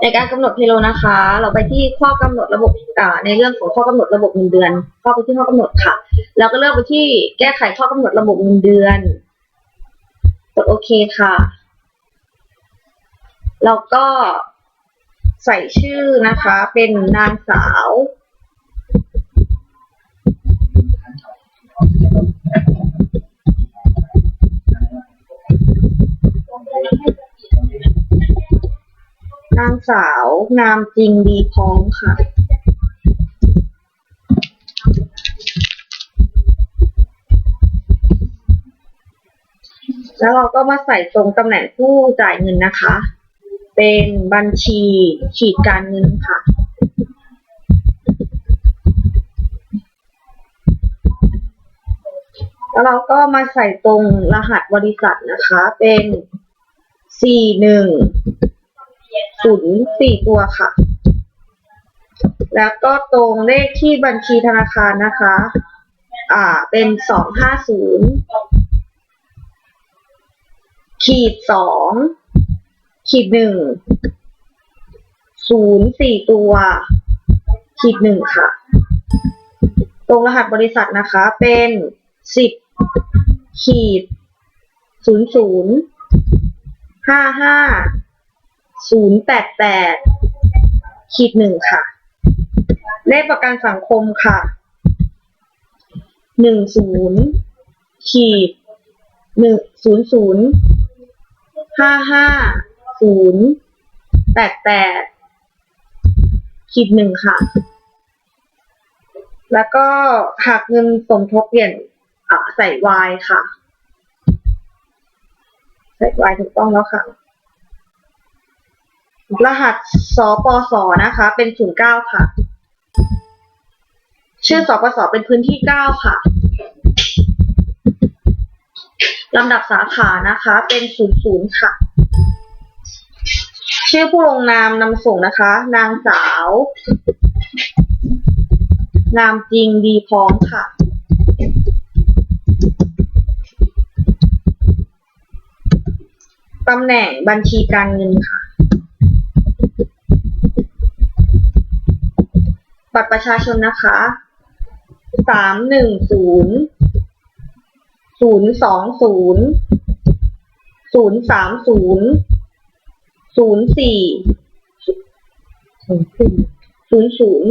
ในการกำหนดเพโลนะคะ เราไปที่ข้อกำหนดระบบอ่าในเรื่องของข้อกำหนดระบบเงินเดือน ข้อไปที่ข้อกำหนดค่ะ แล้วก็เลือกไปที่แก้ไขข้อกำหนดระบบเงินเดือน กดโอเคค่ะ แล้วก็ใส่ชื่อนะคะ เป็นนางสาว นางสาวนามจริงดีพร้อมค่ะแล้วเราก็มาใส่ตรงตำแหน่งผู้จ่ายเงินนะคะ เป็นบัญชีขีดการเงินค่ะ แล้วเราก็มาใส่ตรงรหัสบริษัทนะคะ เป็นสี่หนึ่ง ศูนย์สี่ตัวค่ะ แล้วก็ตรงเลขที่บัญชีธนาคารนะคะ อ่า เป็นสองห้าศูนย์ขีดสองขีดหนึ่งศูนย์สี่ตัวขีดหนึ่งค่ะ ตรงรหัสบริษัทนะคะ เป็นสิบขีดศูนย์ศูนย์ห้าห้า ศูนย์แปดแปดขีดหนึ่งค่ะ เลขประกันสังคมค่ะหนึ่งศูนย์ขีดหนึ่งศูนย์ศูนย์ห้าห้าศูนย์แปดแปดขีดหนึ่งค่ะ แล้วก็หากเงินสมทบเปลี่ยนอ่าใส่วายค่ะ ใส่วายถูกต้องแล้วค่ะ รหัสสปสนะคะ เป็นศูนย์เก้าค่ะ ชื่อสปสเป็นพื้นที่เก้าค่ะลำดับสาขานะคะ เป็นศูนย์ศูนย์ค่ะ ชื่อผู้ลงนามนำส่งนะคะ นางสาว นามจริงดีพร้อมค่ะตำแหน่งบัญชีการเงินค่ะ บัตรประชาชนนะคะสามหนึ่งศูนย์ศูนย์สองศูนย์ศูนย์สามศูนย์ศูนย์สี่ศูนย์สี่ศูนย์ศูนย์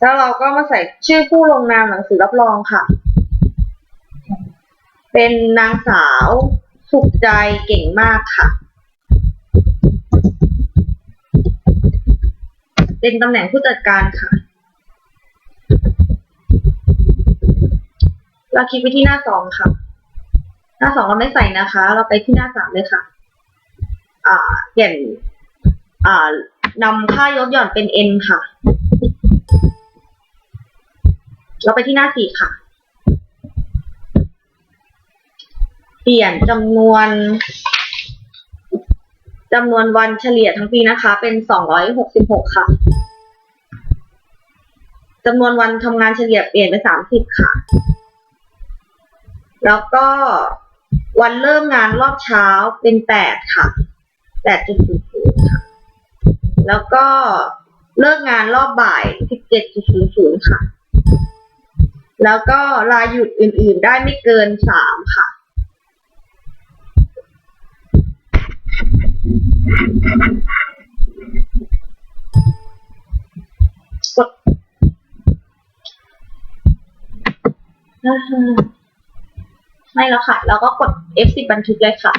แล้วเราก็มาใส่ชื่อผู้ลงนามหนังสือรับรองค่ะ เป็นนางสาวสุขใจเก่งมากค่ะ เป็นตำแหน่งผู้จัดการค่ะ เราคลิกไปที่หน้าสองค่ะ หน้าสองเราไม่ใส่นะคะ เราไปที่หน้าสามเลยค่ะ อ่าเปลี่ยนอ่านำค่ายกหย่อนเป็น n ค่ะ เราไปที่หน้าสี่ค่ะ เปลี่ยนจำนวน จำนวนวันเฉลี่ยทั้งปีนะคะ เป็นสองร้อยหกสิบหกค่ะจำนวนวันทำงานเฉลี่ยเปลี่ยนเป็นสามสิบค่ะ แล้วก็วันเริ่มงานรอบเช้าเป็นแปดค่ะแปดจุดศูนย์ศูนย์ค่ะ แล้วก็เลิกงานรอบบ่ายสิบเจ็ดจุดศูนย์ศูนย์ค่ะ แล้วก็ราหยุดอื่น ๆ ได้ไม่เกินสามค่ะ ไม่แล้วค่ะ แล้วก็กด F10 บันทึกเลยค่ะ